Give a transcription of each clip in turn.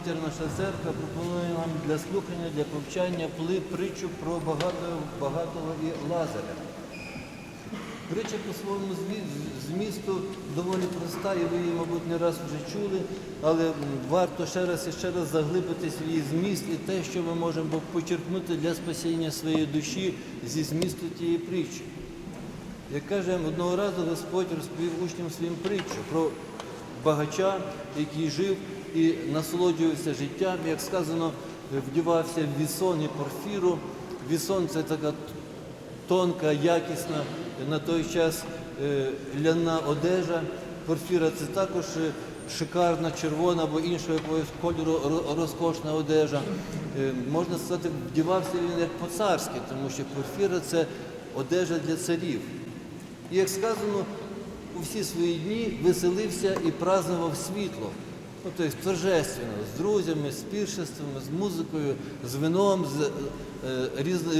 матір наша церква пропонує нам для слухання, для повчання притчу про багатого, багатого і Лазаря. Притча по своєму змісту доволі проста, і ви її, мабуть, не раз вже чули, але варто ще раз і ще раз заглибитись в її зміст і те, що ми можемо почерпнути для спасіння своєї душі зі змісту тієї притчі. Як каже, одного разу Господь розповів учням своїм притчу про багача, який жив і насолоджувався життям, як сказано, вдівався в вісон і порфіру. Вісон це така тонка, якісна на той час е, ляна одежа. Порфіра це також е, шикарна, червона або іншого якогось кольору розкошна одежа. Е, Можна сказати, вдівався він як по-царськи, тому що порфіра це одежа для царів. І як сказано, у всі свої дні веселився і празднував світло. Ну, тобто торжественно, з друзями, з піршествами, з музикою, з вином, з е,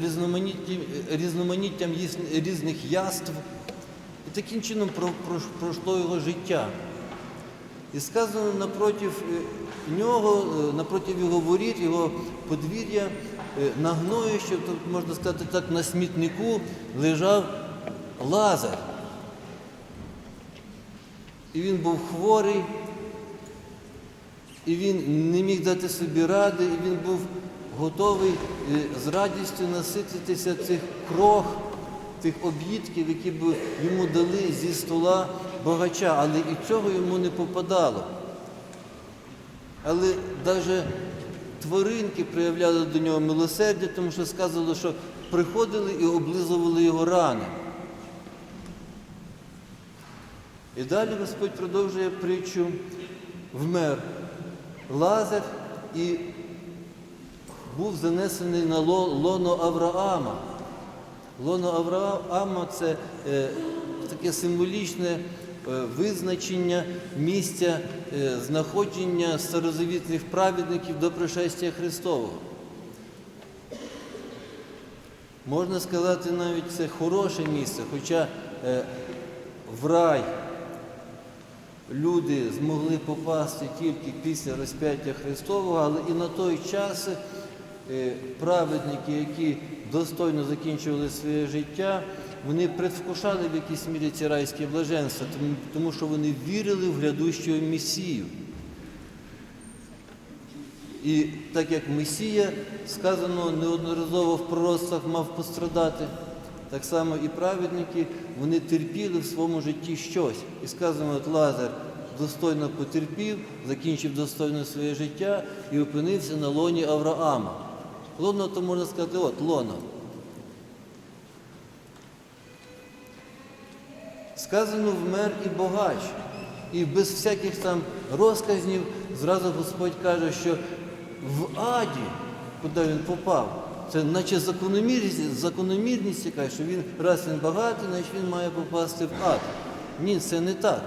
різноманіттям, різноманіттям різних яств. І таким чином про- про- пройшло його життя. І сказано напротив е, нього, напротив його воріт, його подвір'я, на тобто, можна сказати так, на смітнику лежав Лазар. І він був хворий, і він не міг дати собі ради, і він був готовий е, з радістю насититися цих крох, тих об'їдків, які б йому дали зі стола багача, але і цього йому не попадало. Але навіть тваринки проявляли до нього милосердя, тому що сказано, що приходили і облизували його рани. І далі Господь продовжує притчу вмер Лазар і був занесений на лоно Авраама. Лоно Авраама це е, таке символічне е, визначення місця е, знаходження старозавітних праведників до пришестя Христового. Можна сказати, навіть це хороше місце, хоча е, в рай люди змогли попасти тільки після розп'яття Христового, але і на той час е, праведники, які достойно закінчували своє життя, вони предвкушали в якійсь мірі ці райські блаженства, тому, що вони вірили в глядущого Месію. І так як Месія, сказано неодноразово в пророцтвах мав пострадати, так само і праведники, вони терпіли в своєму житті щось. І сказано, от Лазар достойно потерпів, закінчив достойно своє життя і опинився на лоні Авраама. Лоно, то можна сказати, от лоно. Сказано вмер і богач. І без всяких там розказнів зразу Господь каже, що в аді, куди він попав, це наче закономірність, закономірність яка, що він, раз він багатий, значить він має попасти в ад. Ні, це не так.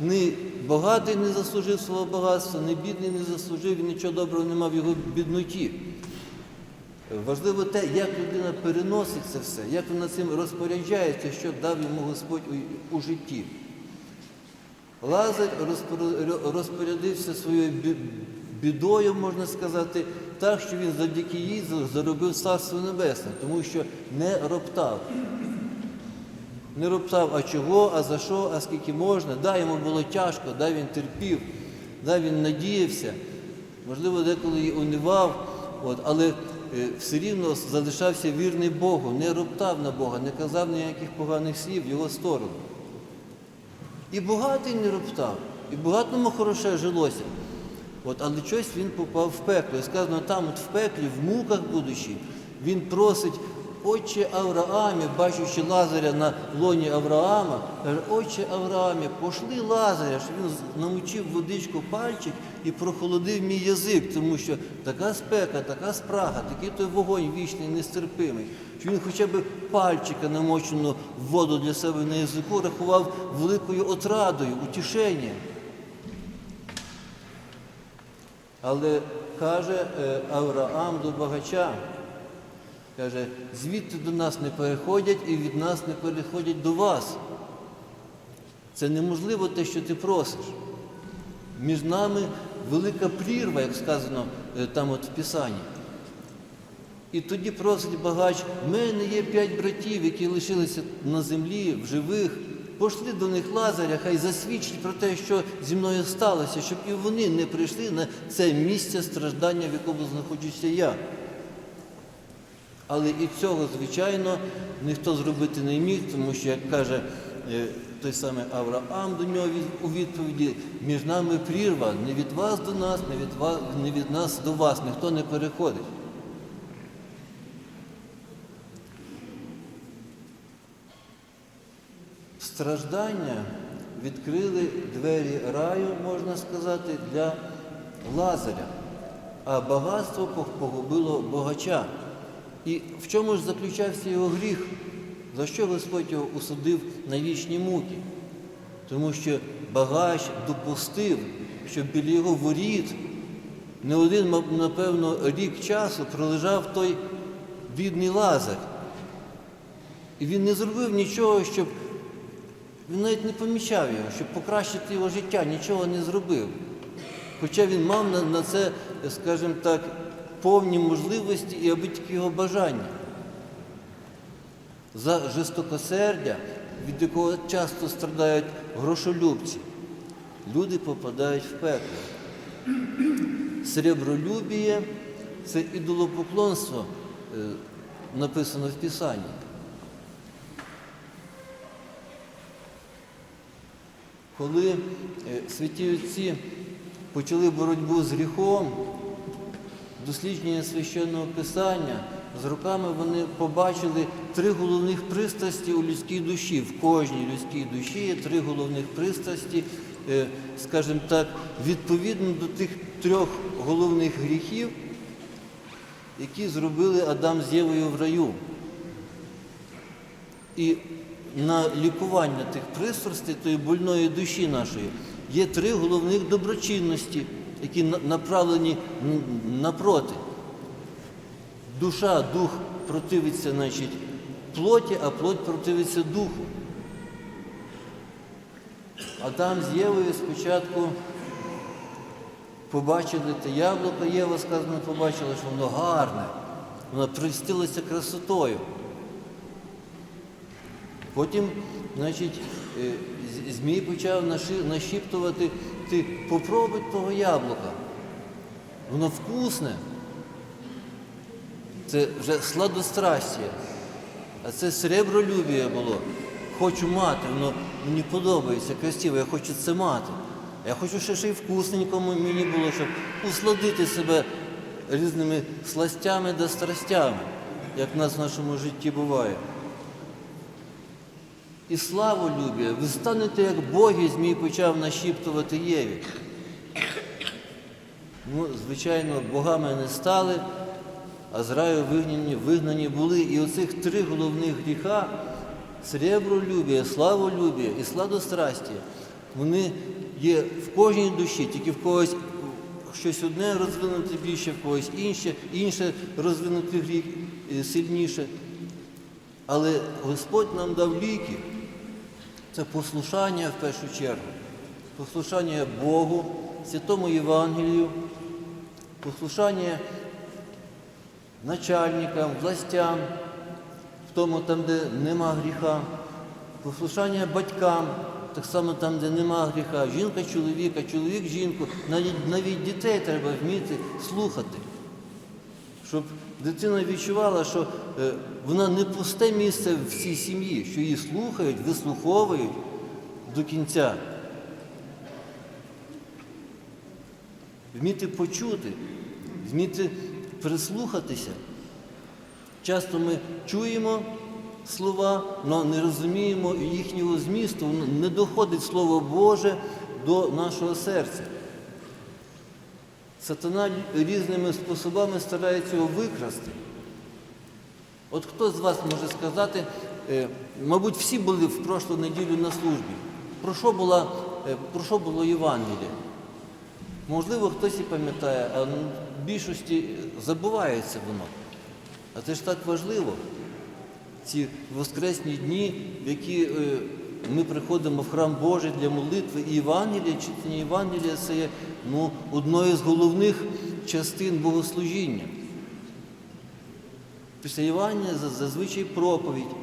Ні багатий не заслужив свого багатства, ні бідний не заслужив, він нічого доброго не мав в його бідноті. Важливо те, як людина переносить це все, як вона цим розпоряджається, що дав йому Господь у, у житті. Лазар розпорядився своєю бідою, можна сказати, так, що він завдяки їй заробив Царство Небесне, тому що не роптав. Не роптав, а чого, а за що, а скільки можна. Да, йому було тяжко, да, він терпів, да, він надіявся, можливо, деколи і унивав, от, але е, все рівно залишався вірний Богу, не роптав на Бога, не казав ніяких поганих слів в його сторону. І багатий не роптав, і багатому хороше жилося. От, але щось він попав в пекло. І сказано, там от в пеклі, в муках будучи, він просить, Отче Авраамі, бачучи Лазаря на лоні Авраама, каже, Отче Авраамі, пошли Лазаря, щоб він намочив водичку пальчик і прохолодив мій язик, тому що така спека, така спрага, такий той вогонь вічний, нестерпимий, що він хоча б пальчика намочену в воду для себе на язику рахував великою отрадою, утішенням. Але каже е, Авраам до багача, каже, звідти до нас не переходять і від нас не переходять до вас. Це неможливо те, що ти просиш. Між нами велика прірва, як сказано е, там от в Писанні. І тоді просить багач, в мене є п'ять братів, які лишилися на землі, в живих. Пошли до них Лазаря, хай засвідчить про те, що зі мною сталося, щоб і вони не прийшли на це місце страждання, в якому знаходжуся я. Але і цього, звичайно, ніхто зробити не міг, тому що, як каже е, той самий Авраам до нього у відповіді, між нами прірва, не від вас до нас, не від, вас, не від нас до вас, ніхто не переходить. Страждання відкрили двері раю, можна сказати, для Лазаря, а багатство погубило богача. І в чому ж заключався його гріх? За що Господь його усудив на вічні муки? Тому що багач допустив, що біля його воріт не один, напевно, рік часу пролежав той бідний Лазар. І він не зробив нічого, щоб він навіть не помічав його, щоб покращити його життя, нічого не зробив. Хоча він мав на, на це, скажімо так, повні можливості і аби тільки його бажання. За жорстокосердя, від якого часто страдають грошолюбці, люди попадають в пекло. Сребролюбіє це ідолопоклонство, е, написано в Писанні. Коли е, святі отці почали боротьбу з гріхом, дослідження священного писання, з роками вони побачили три головних пристрасті у людській душі. В кожній людській душі є три головних пристрасті, е, скажімо так, відповідно до тих трьох головних гріхів, які зробили Адам з Євою в раю. І на лікування тих пристрастей, тої больної душі нашої, є три головних доброчинності, які направлені напроти. Душа, дух противиться, значить, плоті, а плоть противиться духу. Адам з Євою спочатку побачили те яблуко, Єва, сказано, побачила, що воно гарне, вона пристилася красотою. Потім, значить, е, Змій почав нашіптувати, ти попробуй того яблука. Воно вкусне. Це вже сладострастя. А це сребролюбія було. Хочу мати, воно мені подобається, красиво, я хочу це мати. Я хочу ще, ще й вкусненькому мені було, щоб усладити себе різними сластями та страстями, як в нас в нашому житті буває. І славолюбія, ви станете як боги, Змій почав нашіптувати Єві. Ну, звичайно, богами не стали, а з раю вигнані, вигнані були. І оцих три головних гріха сребролюбія, славолюбія і сладострастя, вони є в кожній душі, тільки в когось щось одне розвинуте більше, в когось інше, інше розвинути гріх е, сильніше. Але Господь нам дав ліки. Це послушання в першу чергу, послушання Богу, Святому Євангелію, послушання начальникам, властям, в тому там, де нема гріха, послушання батькам, так само там, де нема гріха, жінка чоловіка, чоловік жінку, навіть, навіть дітей треба вміти слухати щоб дитина відчувала, що е, вона не пусте місце в цій сім'ї, що її слухають, вислуховують до кінця. Вміти почути, вміти прислухатися. Часто ми чуємо слова, але не розуміємо їхнього змісту, не доходить Слово Боже до нашого серця. Сатана різними способами старається його викрасти. От хто з вас може сказати, е, мабуть, всі були в прошлу неділю на службі. Про що, була, е, про що було Євангеліє? Можливо, хтось і пам'ятає, а в більшості забувається воно. А це ж так важливо. Ці воскресні дні, в які е, ми приходимо в храм Божий для молитви і Євангелія, читання Євангелія це є ну, одною з головних частин богослужіння. Після Євангелія зазвичай проповідь.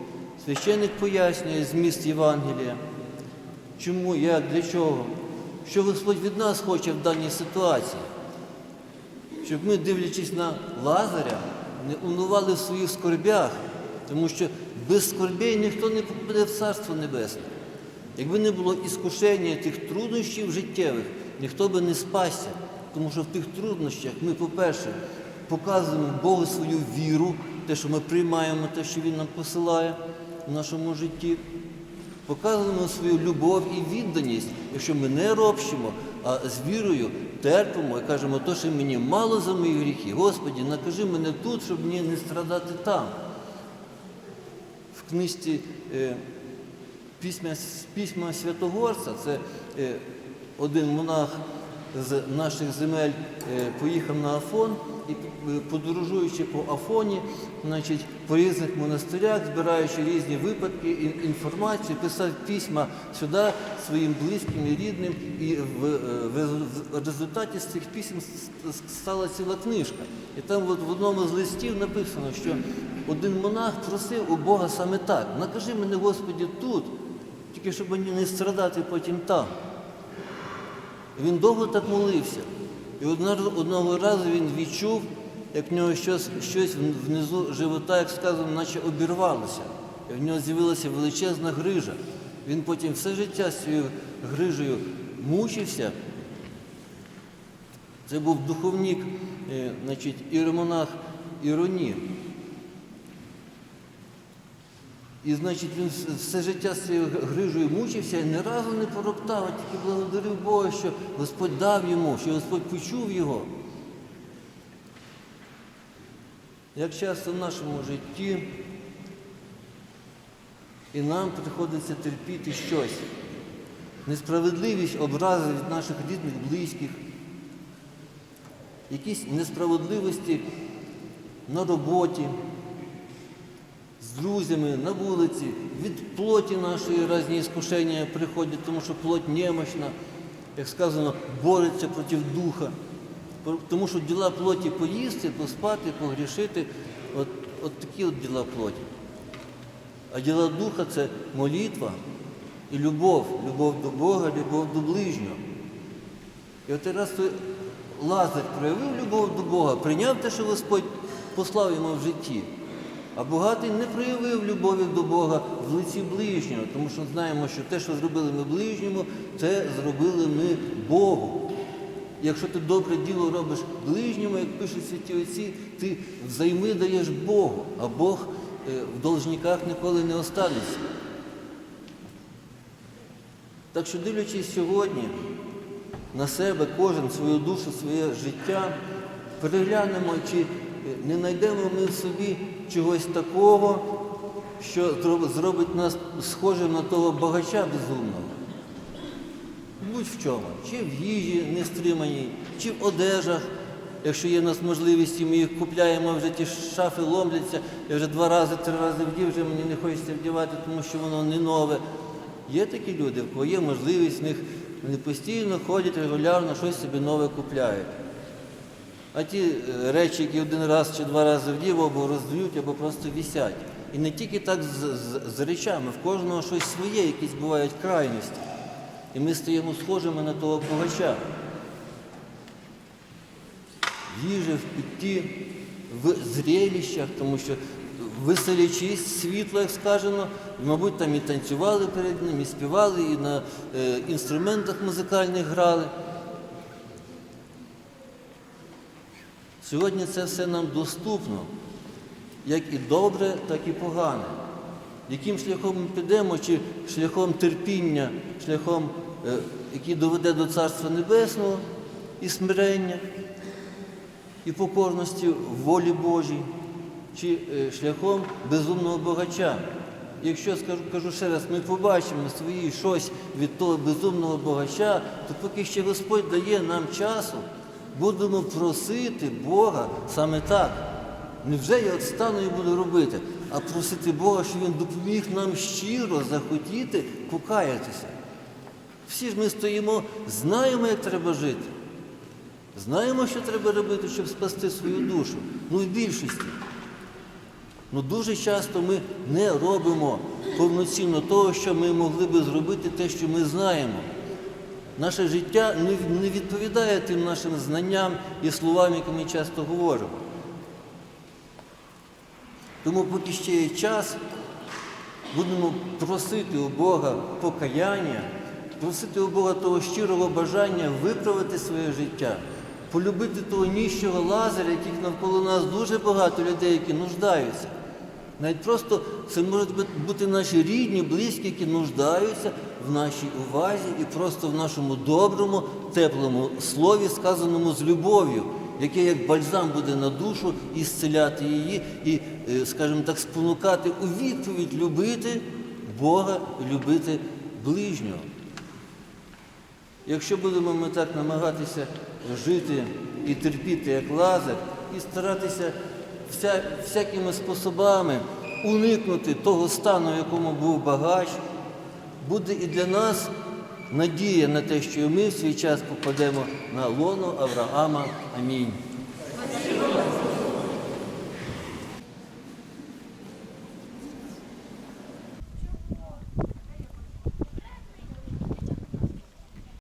Священник пояснює зміст Євангелія. Чому, як, для чого? Що Господь від нас хоче в даній ситуації? Щоб ми, дивлячись на Лазаря, не унували в своїх скорбях, тому що без скорбей ніхто не попаде в Царство Небесне. Якби не було іскушення тих труднощів життєвих, ніхто би не спасся. Тому що в тих труднощах ми, по-перше, показуємо Богу свою віру, те, що ми приймаємо, те, що Він нам посилає в нашому житті. Показуємо свою любов і відданість, якщо ми не ропщимо, а з вірою терпимо і кажемо, то, що мені мало за мої гріхи, Господі, накажи мене тут, щоб мені не страдати там. В книжці е, письма, письма Святогорця, це е, один монах з наших земель е, поїхав на Афон і е, подорожуючи по Афоні, значить, по різних монастирях, збираючи різні випадки, ін- інформацію, писав письма сюди своїм близьким і рідним, і в, е, результаті з цих писем стала ціла книжка. І там от в одному з листів написано, що один монах просив у Бога саме так: накажи мене, Господі, тут, тільки щоб мені не страдати потім там. Він довго так молився. І одного разу він відчув, як в нього щось, щось внизу живота, як сказано, наче обірвалося. І в нього з'явилася величезна грижа. Він потім все життя з цією грижею мучився. Це був духовник, е, значить, іеромонах Іроні. І, значить, він все життя з цією грижею мучився і ні разу не пороптав, а тільки благодарив Бога, що Господь дав йому, що Господь почув його. Як часто в нашому житті і нам приходиться терпіти щось. Несправедливість, образи від наших рідних, близьких, якісь несправедливості на роботі, з друзями на вулиці, від плоті нашої різні іскушення приходять, тому що плоть немощна, як сказано, бореться проти духа. Тому що діла плоті поїсти, поспати, погрішити, от, от такі от діла плоті. А діла духа це молитва і любов, любов до Бога, любов до ближнього. І от раз Лазар проявив любов до Бога, прийняв те, що Господь послав йому в житті. А багатий не проявив любові до Бога в лиці ближнього, тому що знаємо, що те, що зробили ми ближньому, це зробили ми Богу. Якщо ти добре діло робиш ближньому, як пишуть святі отці, ти взайми даєш Богу, а Бог е, в должниках ніколи не останеться. Так що, дивлячись сьогодні на себе, кожен свою душу, своє життя, переглянемо, чи е, не знайдемо ми в собі чогось такого, що зробить нас схожим на того багача безумного. Будь в чому, чи в їжі нестриманій, чи в одежах. Якщо є в нас можливість, ми їх купляємо, вже ті шафи ломляться, я вже два рази, три рази вдів, вже мені не хочеться вдівати, тому що воно не нове. Є такі люди, в кого є можливість, в них вони постійно ходять регулярно, щось собі нове купляють. А ті е, речі, які один раз чи два рази вдів, або роздають, або просто вісять. І не тільки так з, з, з речами, в кожного щось своє, якісь бувають крайності. І ми стаємо схожими на того богача. В їжі, в питті, в зрелищах, тому що веселячись світло, як сказано, мабуть, там і танцювали перед ним, і співали, і на е, інструментах музикальних грали. Сьогодні це все нам доступно, як і добре, так і погане. Яким шляхом ми підемо, чи шляхом терпіння, шляхом, е, який доведе до Царства Небесного і смирення, і покорності волі Божій, чи е, шляхом безумного богача. Якщо скажу, кажу ще раз, ми побачимо на своїй щось від того безумного богача, то поки ще Господь дає нам часу, будемо просити Бога саме так. Невже я от стану і буду робити? а просити Бога, щоб Він допоміг нам щиро захотіти покаятися. Всі ж ми стоїмо, знаємо, як треба жити. Знаємо, що треба робити, щоб спасти свою душу. Ну, в більшості. Ну дуже часто ми не робимо повноцінно того, що ми могли би зробити, те, що ми знаємо. Наше життя не- відповідає тим нашим знанням і словам, які ми часто говоримо. Тому, поки ще є час, будемо просити у Бога покаяння, просити у Бога того щирого бажання виправити своє життя, полюбити того ніщого лазаря, яких навколо нас дуже багато людей, які нуждаються. Навіть просто це можуть бути наші рідні, близькі, які нуждаються в нашій увазі і просто в нашому доброму, теплому слові, сказаному з любов'ю, яке як бальзам буде на душу і зціляти її, і, е, скажімо так, спонукати у відповідь любити Бога, любити ближнього. Якщо будемо ми так намагатися жити і терпіти, як лазар, і старатися вся, всякими способами уникнути того стану, в якому був багач, буде і для нас надія на те, що ми в свій час попадемо на лоно Авраама. Амінь.